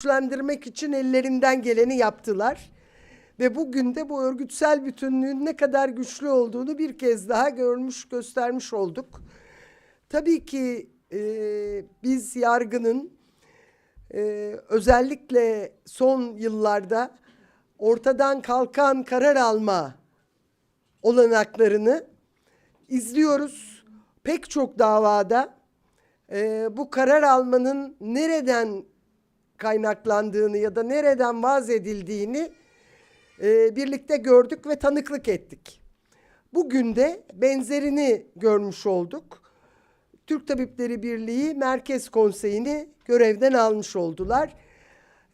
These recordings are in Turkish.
güçlendirmek için ellerinden geleni yaptılar. Ve bugün de bu örgütsel bütünlüğün ne kadar güçlü olduğunu bir kez daha görmüş, göstermiş olduk. Tabii ki e, biz yargının e, özellikle son yıllarda ortadan kalkan karar alma olanaklarını izliyoruz. Pek çok davada e, bu karar almanın nereden kaynaklandığını ya da nereden vaz edildiğini e, birlikte gördük ve tanıklık ettik. Bugün de benzerini görmüş olduk. Türk Tabipleri Birliği Merkez Konseyi'ni görevden almış oldular.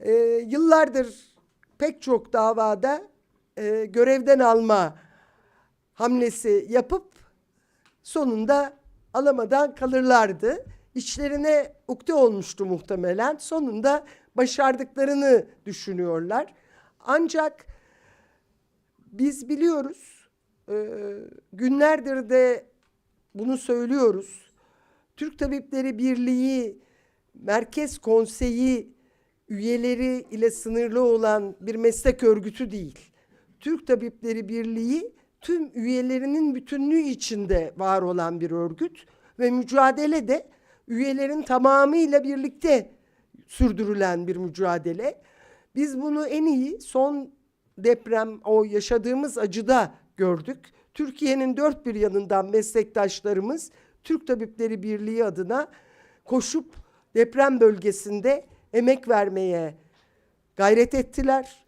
E, yıllardır pek çok davada e, görevden alma hamlesi yapıp sonunda alamadan kalırlardı. İçlerine ukde olmuştu muhtemelen. Sonunda başardıklarını düşünüyorlar. Ancak biz biliyoruz, e, günlerdir de bunu söylüyoruz. Türk Tabipleri Birliği Merkez Konseyi üyeleri ile sınırlı olan bir meslek örgütü değil. Türk Tabipleri Birliği tüm üyelerinin bütünlüğü içinde var olan bir örgüt ve mücadele de üyelerin tamamıyla birlikte sürdürülen bir mücadele. Biz bunu en iyi son deprem o yaşadığımız acıda gördük. Türkiye'nin dört bir yanından meslektaşlarımız Türk Tabipleri Birliği adına koşup deprem bölgesinde emek vermeye gayret ettiler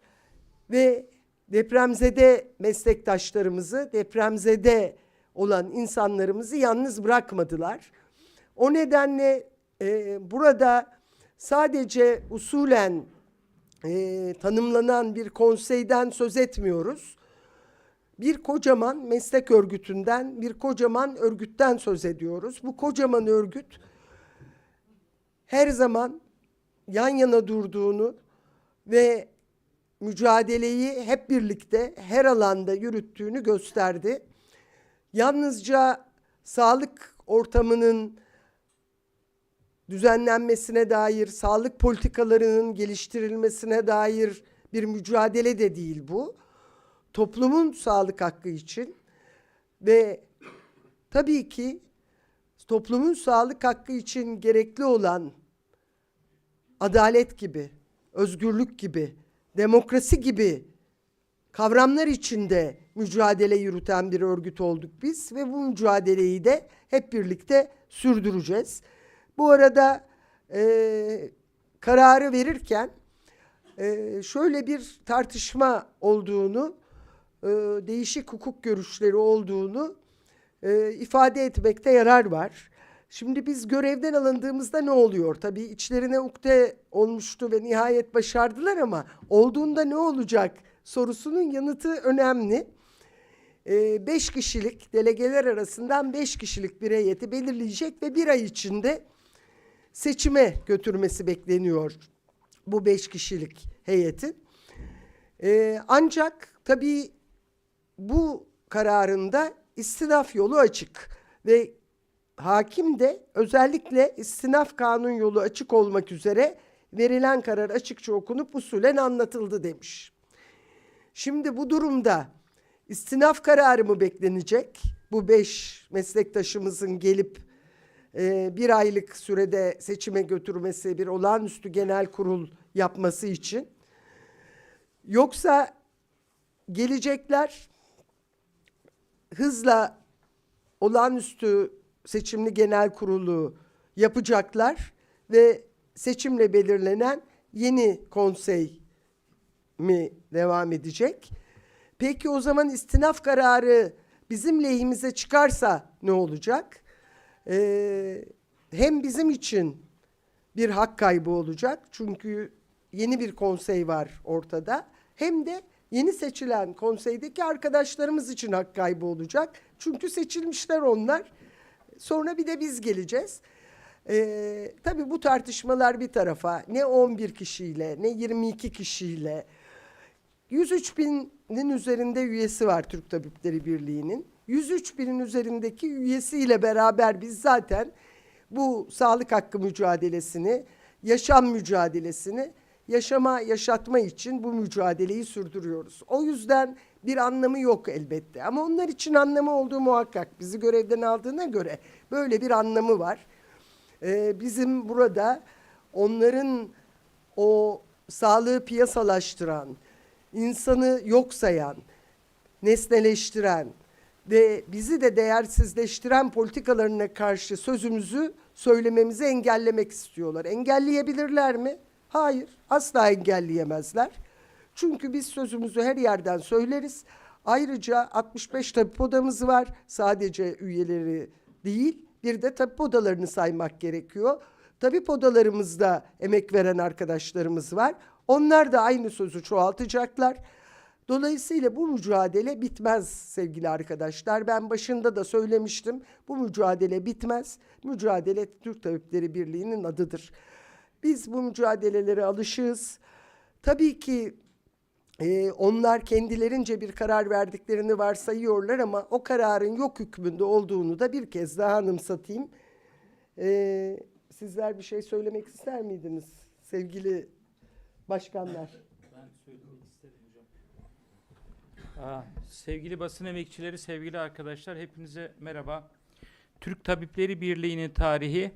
ve depremzede meslektaşlarımızı, depremzede olan insanlarımızı yalnız bırakmadılar. O nedenle e, burada sadece usulen e, tanımlanan bir konseyden söz etmiyoruz. Bir kocaman meslek örgütünden, bir kocaman örgütten söz ediyoruz. Bu kocaman örgüt her zaman yan yana durduğunu ve mücadeleyi hep birlikte her alanda yürüttüğünü gösterdi. Yalnızca sağlık ortamının düzenlenmesine dair, sağlık politikalarının geliştirilmesine dair bir mücadele de değil bu. Toplumun sağlık hakkı için ve tabii ki toplumun sağlık hakkı için gerekli olan adalet gibi, özgürlük gibi, demokrasi gibi kavramlar içinde mücadele yürüten bir örgüt olduk biz ve bu mücadeleyi de hep birlikte sürdüreceğiz. Bu arada e, kararı verirken e, şöyle bir tartışma olduğunu, e, değişik hukuk görüşleri olduğunu e, ifade etmekte yarar var. Şimdi biz görevden alındığımızda ne oluyor? Tabii içlerine ukde olmuştu ve nihayet başardılar ama olduğunda ne olacak sorusunun yanıtı önemli. Ee, beş kişilik delegeler arasından beş kişilik bir heyeti belirleyecek ve bir ay içinde seçime götürmesi bekleniyor bu beş kişilik heyetin. Ee, ancak tabii bu kararında istinaf yolu açık ve hakim de özellikle istinaf kanun yolu açık olmak üzere verilen karar açıkça okunup usulen anlatıldı demiş. Şimdi bu durumda istinaf kararı mı beklenecek? Bu beş meslektaşımızın gelip e, bir aylık sürede seçime götürmesi, bir olağanüstü genel kurul yapması için. Yoksa gelecekler hızla olağanüstü seçimli genel kurulu yapacaklar ve seçimle belirlenen yeni konsey mi devam edecek? Peki o zaman istinaf kararı bizim lehimize çıkarsa ne olacak? Ee, hem bizim için bir hak kaybı olacak çünkü yeni bir konsey var ortada. Hem de yeni seçilen konseydeki arkadaşlarımız için hak kaybı olacak. Çünkü seçilmişler onlar. Sonra bir de biz geleceğiz. Ee, tabii bu tartışmalar bir tarafa ne 11 kişiyle ne 22 kişiyle 103 binin üzerinde üyesi var Türk Tabipleri Birliği'nin. 103 binin üzerindeki üyesiyle beraber biz zaten bu sağlık hakkı mücadelesini, yaşam mücadelesini yaşama, yaşatma için bu mücadeleyi sürdürüyoruz. O yüzden bir anlamı yok elbette. Ama onlar için anlamı olduğu muhakkak. Bizi görevden aldığına göre böyle bir anlamı var. Ee, bizim burada onların o sağlığı piyasalaştıran, insanı yok sayan, nesneleştiren ve bizi de değersizleştiren politikalarına karşı sözümüzü söylememizi engellemek istiyorlar. Engelleyebilirler mi? Hayır, asla engelleyemezler. Çünkü biz sözümüzü her yerden söyleriz. Ayrıca 65 tabip odamız var. Sadece üyeleri değil, bir de tabip odalarını saymak gerekiyor. Tabip odalarımızda emek veren arkadaşlarımız var. Onlar da aynı sözü çoğaltacaklar. Dolayısıyla bu mücadele bitmez sevgili arkadaşlar. Ben başında da söylemiştim. Bu mücadele bitmez. Mücadele Türk Tabipleri Birliği'nin adıdır. Biz bu mücadelelere alışığız. Tabii ki e, onlar kendilerince bir karar verdiklerini varsayıyorlar ama o kararın yok hükmünde olduğunu da bir kez daha anımsatayım. E, sizler bir şey söylemek ister miydiniz sevgili başkanlar? Ben söylemek isterim hocam. Sevgili basın emekçileri, sevgili arkadaşlar hepinize merhaba. Türk Tabipleri Birliği'nin tarihi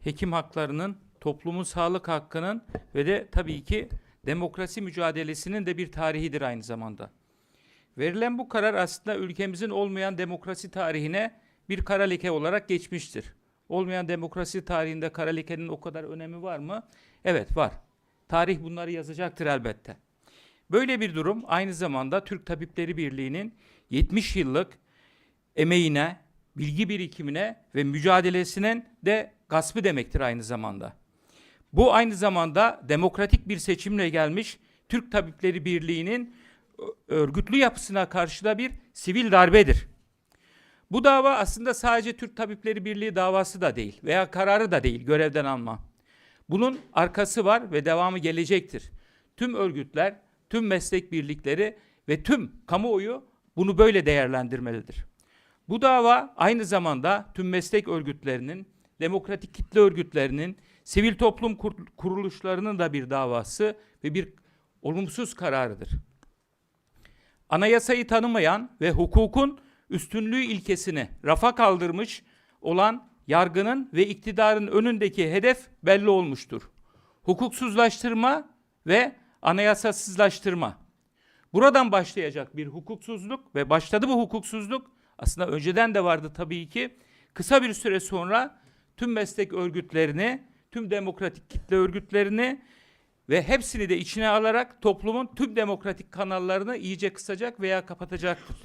hekim haklarının, toplumun sağlık hakkının ve de tabii ki demokrasi mücadelesinin de bir tarihidir aynı zamanda. Verilen bu karar aslında ülkemizin olmayan demokrasi tarihine bir kara leke olarak geçmiştir. Olmayan demokrasi tarihinde kara lekenin o kadar önemi var mı? Evet var. Tarih bunları yazacaktır elbette. Böyle bir durum aynı zamanda Türk Tabipleri Birliği'nin 70 yıllık emeğine, bilgi birikimine ve mücadelesinin de gaspı demektir aynı zamanda. Bu aynı zamanda demokratik bir seçimle gelmiş Türk Tabipleri Birliği'nin örgütlü yapısına karşı da bir sivil darbedir. Bu dava aslında sadece Türk Tabipleri Birliği davası da değil veya kararı da değil görevden alma. Bunun arkası var ve devamı gelecektir. Tüm örgütler, tüm meslek birlikleri ve tüm kamuoyu bunu böyle değerlendirmelidir. Bu dava aynı zamanda tüm meslek örgütlerinin, demokratik kitle örgütlerinin, sivil toplum kur- kuruluşlarının da bir davası ve bir olumsuz kararıdır. Anayasayı tanımayan ve hukukun üstünlüğü ilkesini rafa kaldırmış olan yargının ve iktidarın önündeki hedef belli olmuştur. Hukuksuzlaştırma ve anayasasızlaştırma. Buradan başlayacak bir hukuksuzluk ve başladı bu hukuksuzluk aslında önceden de vardı tabii ki. Kısa bir süre sonra tüm meslek örgütlerini, tüm demokratik kitle örgütlerini ve hepsini de içine alarak toplumun tüm demokratik kanallarını iyice kısacak veya kapatacaktır.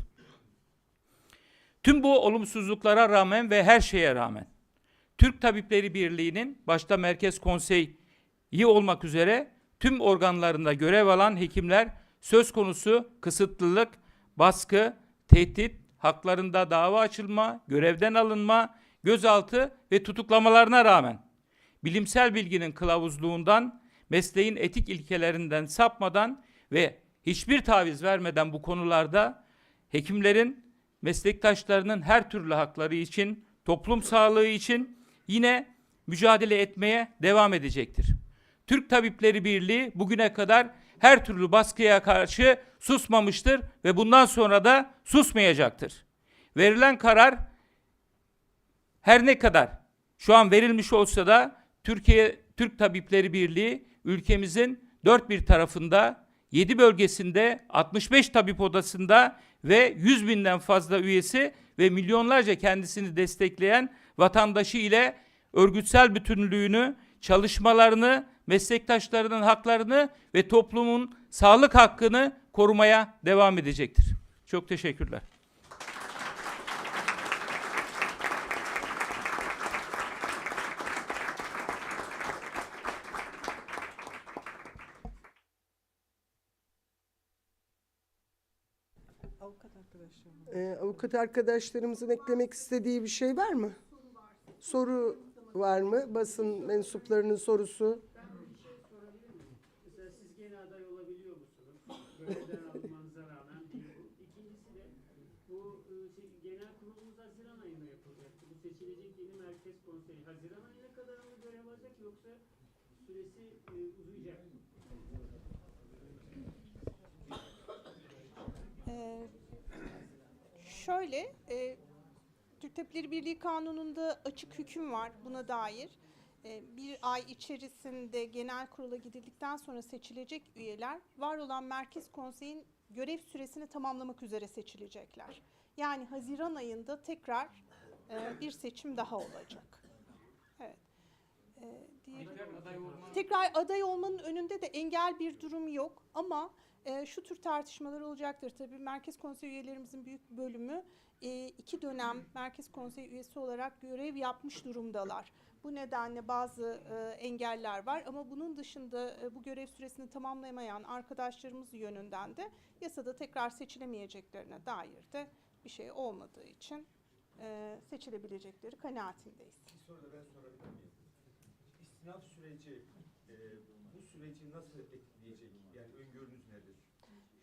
Tüm bu olumsuzluklara rağmen ve her şeye rağmen Türk Tabipleri Birliği'nin başta Merkez Konseyi olmak üzere tüm organlarında görev alan hekimler söz konusu kısıtlılık, baskı, tehdit, haklarında dava açılma, görevden alınma, gözaltı ve tutuklamalarına rağmen bilimsel bilginin kılavuzluğundan, mesleğin etik ilkelerinden sapmadan ve hiçbir taviz vermeden bu konularda hekimlerin meslektaşlarının her türlü hakları için, toplum sağlığı için yine mücadele etmeye devam edecektir. Türk Tabipleri Birliği bugüne kadar her türlü baskıya karşı susmamıştır ve bundan sonra da susmayacaktır. Verilen karar her ne kadar şu an verilmiş olsa da Türkiye Türk Tabipleri Birliği ülkemizin dört bir tarafında 7 bölgesinde 65 tabip odasında ve 100 binden fazla üyesi ve milyonlarca kendisini destekleyen vatandaşı ile örgütsel bütünlüğünü, çalışmalarını, meslektaşlarının haklarını ve toplumun sağlık hakkını korumaya devam edecektir. Çok teşekkürler. Ee, avukat arkadaşlarımızın eklemek istediği bir şey var mı? Soru var mı? Basın mensuplarının sorusu. görevden alınmanıza rağmen bir bu. İkincisi de bu e, şey, genel kurulumuz Haziran ayında yapılacaktı. Bu seçilecek yeni merkez konseyi Haziran ayına kadar mı görev alacak yoksa süresi e, uzayacak mı? Ee, şöyle, e, Türk Tabipleri Birliği Kanunu'nda açık hüküm var buna dair. E, bir ay içerisinde genel kurula gidildikten sonra seçilecek üyeler var olan Merkez Konseyi'nin görev süresini tamamlamak üzere seçilecekler. Yani Haziran ayında tekrar e, bir seçim daha olacak. Evet. Tekrar aday olmanın önünde de engel bir durum yok ama e, şu tür tartışmalar olacaktır. Tabii Merkez Konsey üyelerimizin büyük bölümü e, iki dönem Merkez Konsey üyesi olarak görev yapmış durumdalar. Bu nedenle bazı e, engeller var ama bunun dışında e, bu görev süresini tamamlayamayan arkadaşlarımız yönünden de yasada tekrar seçilemeyeceklerine dair de bir şey olmadığı için e, seçilebilecekleri kanaatindeyiz. Bir soru da ben sorabilir miyim? İstinaf süreci e, bu süreci nasıl etkileyecek? Yani öngörünüz nedir?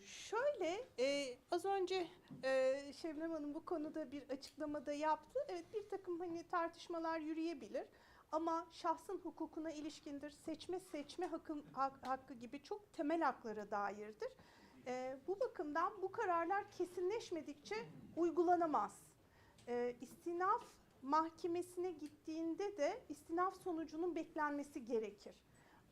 Şöyle, e, az önce e, Şebnem Hanım bu konuda bir açıklamada yaptı. Evet bir takım hani tartışmalar yürüyebilir ama şahsın hukukuna ilişkindir. Seçme seçme hakkı, hak- hakkı gibi çok temel haklara dairdir. E, bu bakımdan bu kararlar kesinleşmedikçe uygulanamaz. E, istinaf mahkemesine gittiğinde de istinaf sonucunun beklenmesi gerekir.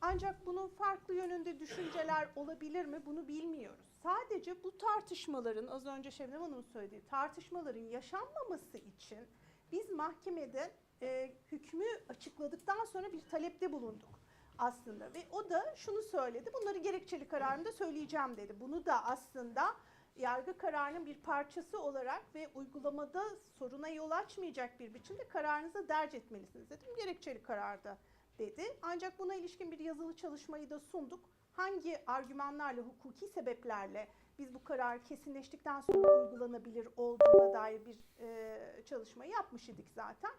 Ancak bunun farklı yönünde düşünceler olabilir mi bunu bilmiyoruz. Sadece bu tartışmaların az önce Şebnem Hanım'ın söylediği tartışmaların yaşanmaması için biz mahkemede e, hükmü açıkladıktan sonra bir talepte bulunduk aslında ve o da şunu söyledi. Bunları gerekçeli kararımda söyleyeceğim dedi. Bunu da aslında yargı kararının bir parçası olarak ve uygulamada soruna yol açmayacak bir biçimde kararınızı derc etmelisiniz dedim. Gerekçeli kararda dedi. Ancak buna ilişkin bir yazılı çalışmayı da sunduk. Hangi argümanlarla, hukuki sebeplerle biz bu karar kesinleştikten sonra uygulanabilir olduğuna dair bir e, çalışma yapmış idik zaten.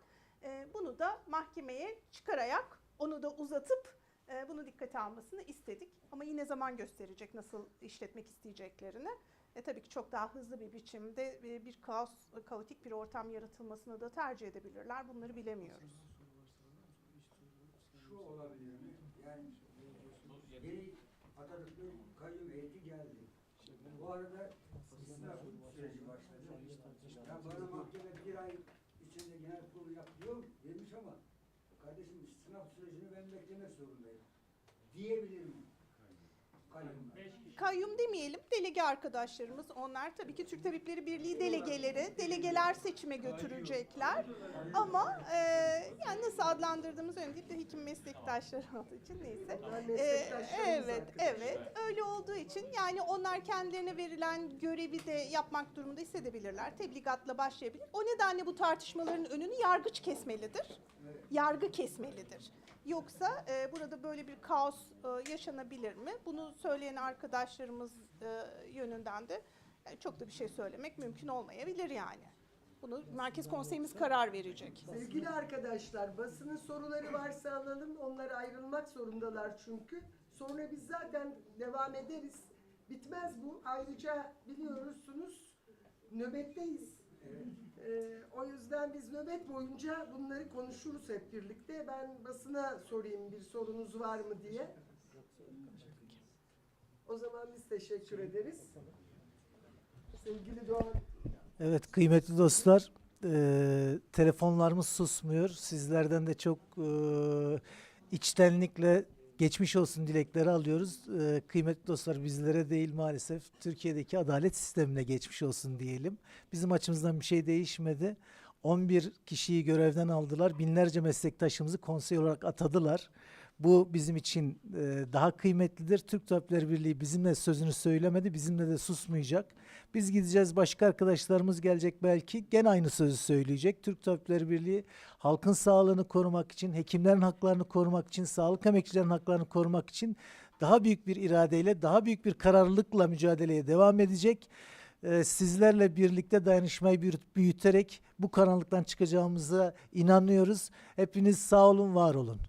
E, bunu da mahkemeye çıkararak onu da uzatıp e, bunu dikkate almasını istedik. Ama yine zaman gösterecek nasıl işletmek isteyeceklerini. E, tabii ki çok daha hızlı bir biçimde e, bir kaos, kaotik bir ortam yaratılmasını da tercih edebilirler. Bunları bilemiyoruz. Şu olabilir mi? Yani yeni atadıkları kayyum heyeti geldi. Bu arada istinaf süreci başladı. Ya bana mahkeme bir ay içinde genel kurulu yap diyor demiş ama kardeşim istinaf sürecini ben beklemek zorundayım. Diyebilir mi? Kayyum. Demeyelim, delege arkadaşlarımız. Onlar tabii ki Türk Tabipleri Birliği delegeleri, delegeler seçime götürecekler. Ama e, yani nasıl adlandırdığımız önemli değil de hekim meslektaşları olduğu için neyse. Meslektaşlarımız evet, evet. Öyle olduğu için yani onlar kendilerine verilen görevi de yapmak durumunda hissedebilirler. Tebligatla başlayabilir. O nedenle bu tartışmaların önünü yargıç kesmelidir. Yargı kesmelidir. Yoksa e, burada böyle bir kaos e, yaşanabilir mi? Bunu söyleyen arkadaşlarımız e, yönünden de e, çok da bir şey söylemek mümkün olmayabilir yani. Bunu Merkez Konseyimiz karar verecek. Sevgili arkadaşlar basının soruları varsa alalım. Onlar ayrılmak zorundalar çünkü. Sonra biz zaten devam ederiz. Bitmez bu. Ayrıca biliyorsunuz nöbetteyiz. Ee, o yüzden biz nöbet boyunca bunları konuşuruz hep birlikte. Ben basına sorayım bir sorunuz var mı diye. O zaman biz teşekkür ederiz. Sevgili Doğan Evet kıymetli dostlar, eee, telefonlarımız susmuyor. Sizlerden de çok eee, içtenlikle geçmiş olsun dilekleri alıyoruz. Eee, kıymetli dostlar bizlere değil maalesef Türkiye'deki adalet sistemine geçmiş olsun diyelim. Bizim açımızdan bir şey değişmedi. 11 kişiyi görevden aldılar. Binlerce meslektaşımızı konsey olarak atadılar. Bu bizim için eee, daha kıymetlidir. Türk Tabipleri Birliği bizimle sözünü söylemedi, bizimle de susmayacak. Biz gideceğiz, başka arkadaşlarımız gelecek belki. Gene aynı sözü söyleyecek. Türk Tabipleri Birliği halkın sağlığını korumak için, hekimlerin haklarını korumak için, sağlık emekçilerin haklarını korumak için daha büyük bir iradeyle, daha büyük bir kararlılıkla mücadeleye devam edecek. Ee, sizlerle birlikte dayanışmayı büyüt- büyüterek bu karanlıktan çıkacağımıza inanıyoruz. Hepiniz sağ olun, var olun.